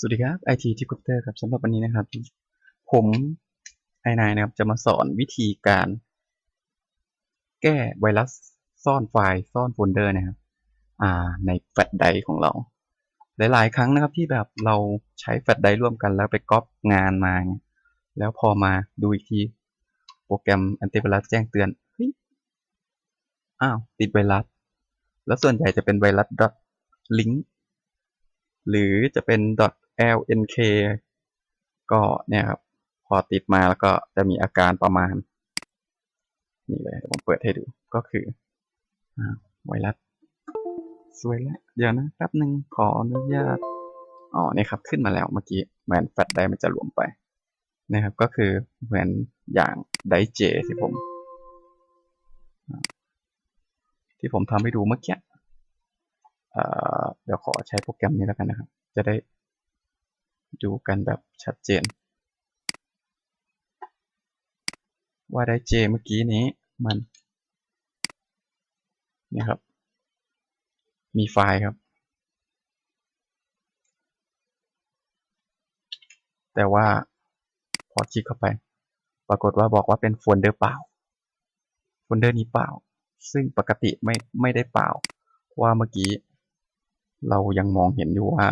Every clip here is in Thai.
สวัสดีครับ IT ทิปคอปเตอร์ครับสำหรับวันนี้นะครับ ผมไอนายนะครับจะมาสอนวิธีการ แก้ไวรัสซ่อนไฟล์ซ่อนโฟลเดอร์นะครับอ่าในแฟลชไดร์ของเรา หลาย ๆ ครั้งนะครับที่แบบเราใช้แฟลชไดร์ร่วมกันแล้วไปก๊อปงานมา แล้วพอมาดูอีกทีโปรแกรมแอนติไวรัสแจ้งเตือนอ้าวติดไวรัส แล้วส่วนใหญ่จะเป็นไวรัส link หรือจะเป็น .lnk ก็เนี่ยครับ พอติดมาแล้วก็จะมีอาการประมาณ นี่เลยผมเปิดให้ดูก็คืออไวรัสสวยแล้ว เดี๋ยวนะแป๊บหนึ่งขออนุญาตอ๋อนี่ครับ ขึ้นมาแล้วเมื่อกี้เหมือนแฟลชไดมันจะรวมไปนะครับ ก็คือเหมือนอย่างไดเจที่ผม ที่ผมทำให้ดูเมื่อกี้เดี๋ยวขอใช้โปรแกรมนี้แล้วกันนะครับ จะได้ ดูกันแบบชัดเจน ว่าได้เจเมื่อกี้นี้มันนี่ครับ มีไฟล์ครับ แต่ว่าพอคลิกเข้าไป ปรากฏว่าบอกว่าเป็นโฟลเดอร์เปล่าโฟลเดอร์นี้เปล่า ซึ่งปกติไม่ไม่ได้เปล่า ว่าเมื่อกี้ เรายังมองเห็นอยู่ว่า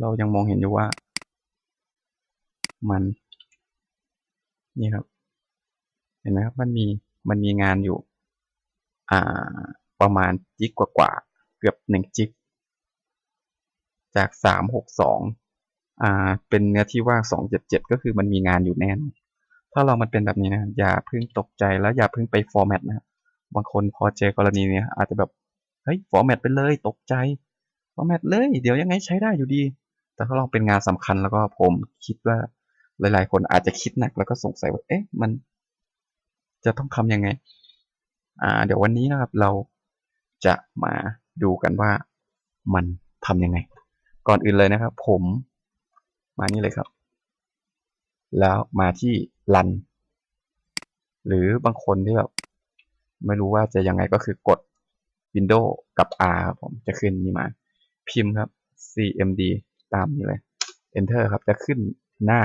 เรายังมองเห็นอยู่ว่า มัน นี่ครับ เห็นไหมครับ มันมีมันมีงานอยู่ อ่า ประมาณจิกกว่าๆเกือบหนึ่งจิก จากสามหกสองอ่า เป็นเนื้อที่ว่างสองเจ็ดเจ็ดก็คือมันมีงานอยู่แน่นถ้าเรามันเป็นแบบนี้นะอย่าเพิ่งตกใจแล้วอย่าเพิ่งไปฟอร์แมตนะบางคนพอเจอกรณีเนี้ยอาจจะแบบเฮ้ยฟอร์แมตไปเลยตกใจฟอร์แมตเลย เดี๋ยวยังไงใช้ได้อยู่ดี แต่ถ้าลองเป็นงานสำคัญแล้วก็ผมคิดว่าหลาย ๆ คนอาจจะคิดหนักแล้วก็สงสัยว่า เอ๊ะ มันจะต้องทำยังไง อ่า เดี๋ยววันนี้นะครับ เราจะมาดูกันว่ามันทำยังไง ก่อนอื่นเลยนะครับ ผมมานี่เลยครับ แล้วมาที่รัน หรือบางคนที่แบบไม่รู้ว่าจะยังไงก็คือกด Windows กับ R ครับผมจะขึ้นนี่มา พิมพ์ครับ cmd ตามนี้เลย enter ครับ จะขึ้นหน้า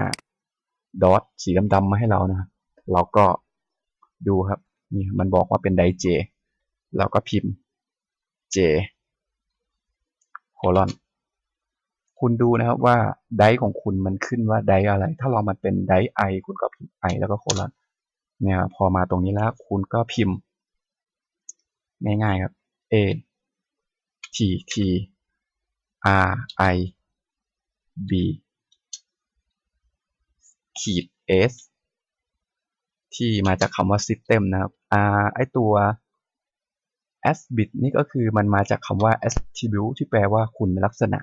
ดอทสีดำๆมาให้เรานะครับ เราก็ดูครับ นี่มันบอกว่าเป็นไดเจเราก็พิมพ์ j โคลอนคุณดูนะครับว่าไดของคุณมันขึ้นว่าไดอะไร ถ้าเรามันเป็นไดไอคุณก็พิมพ์ไอแล้วก็โคลอนเนี่ยพอมาตรงนี้แล้วคุณก็พิมพ์ ง่ายๆครับ a t t r i b ขีด s ที่มาจากคำว่า system นะครับ r ไอตัว as bit นี่ก็คือมันมาจากคำว่า attribute ที่แปลว่าคุณลักษณะ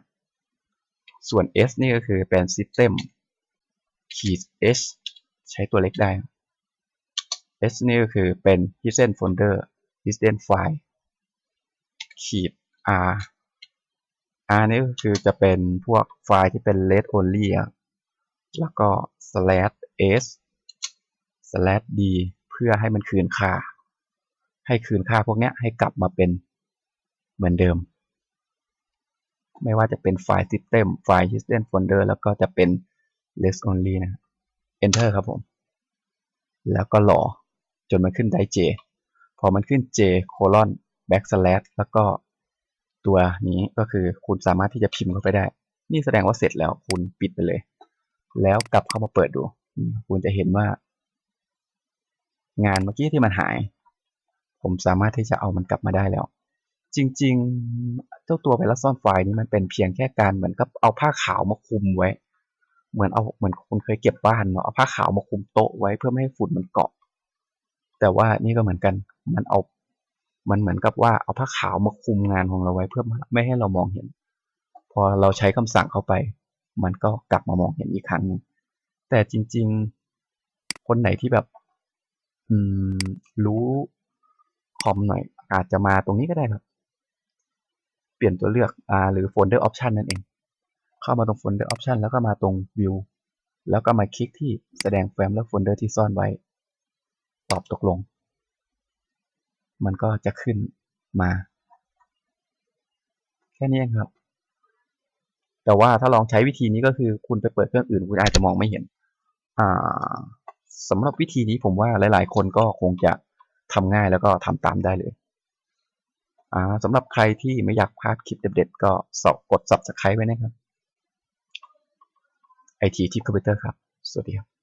ส่วน s นี่ก็คือเป็น system ขีด h ใช้ตัวเล็กได้ s นี่ก็คือเป็น hidden folder hidden file ขีด r r นี่ก็คือจะเป็นพวกไฟล์ที่เป็น read only แล้วก็ slash s slash d เพื่อให้มันคืนค่า ให้คืนค่าพวกนี้ให้กลับมาเป็นเหมือนเดิม ไม่ว่าจะเป็นไฟล์ system ไฟล์ hidden folder แล้วก็จะเป็น read only นะ enter ครับผม แล้วก็รอจนมันขึ้นได้ j พอมันขึ้น j colon backslash แล้วก็ ตัวนี้ก็คือคุณสามารถที่จะพิมพ์เข้าไปได้ นี่แสดงว่าเสร็จแล้วคุณปิดไปเลย แล้วกลับเข้ามาเปิดดู คุณจะเห็นว่า งานเมื่อกี้ที่มันหาย ผมสามารถที่จะเอามันกลับมาได้แล้ว จริง ๆ เจ้าตัวไวรัสซ่อนไฟล์นี้มันเป็นเพียงแค่การเหมือนกับเอาผ้าขาวมาคุมไว้ เหมือนเอาเหมือนคุณเคยเก็บบ้านเนาะเอาผ้าขาวมาคุมโต๊ะไว้เพื่อไม่ให้ฝุ่นมันเกาะ แต่ว่านี่ก็เหมือนกันมันเอา มันเหมือนกับว่าเอาผ้าขาวมาคุมงานของเราไว้เพื่อไม่ให้เรามองเห็น พอเราใช้คำสั่งเข้าไป มันก็กลับมามองเห็นอีกครั้งนึงแต่จริง ๆ คนไหนที่แบบ อืม รู้คอมหน่อย อาจจะมาตรงนี้ก็ได้ครับ เปลี่ยนตัวเลือกอ่าหรือ folder option นั่นเอง เข้ามาตรง folder option แล้วก็มาตรง view แล้วก็มาคลิกที่แสดงแฟ้มและโฟลเดอร์ที่ซ่อนไว้ ตอบตกลง มันก็จะขึ้นมา แค่นี้ครับ แต่ว่าถ้าลองใช้วิธีนี้ก็คือคุณไปเปิดเครื่องอื่นคุณอาจจะมองไม่เห็น อ่าสำหรับวิธีนี้ผมว่าหลาย ๆ คนก็คงจะทำง่ายแล้วก็ทำตามได้เลยอ่าสำหรับใครที่ไม่อยากพลาดคลิปเด็ด ๆ ก็สอบกด subscribe ไว้นะครับไอทีที่คอมพิวเตอร์ครับ สวัสดีครับ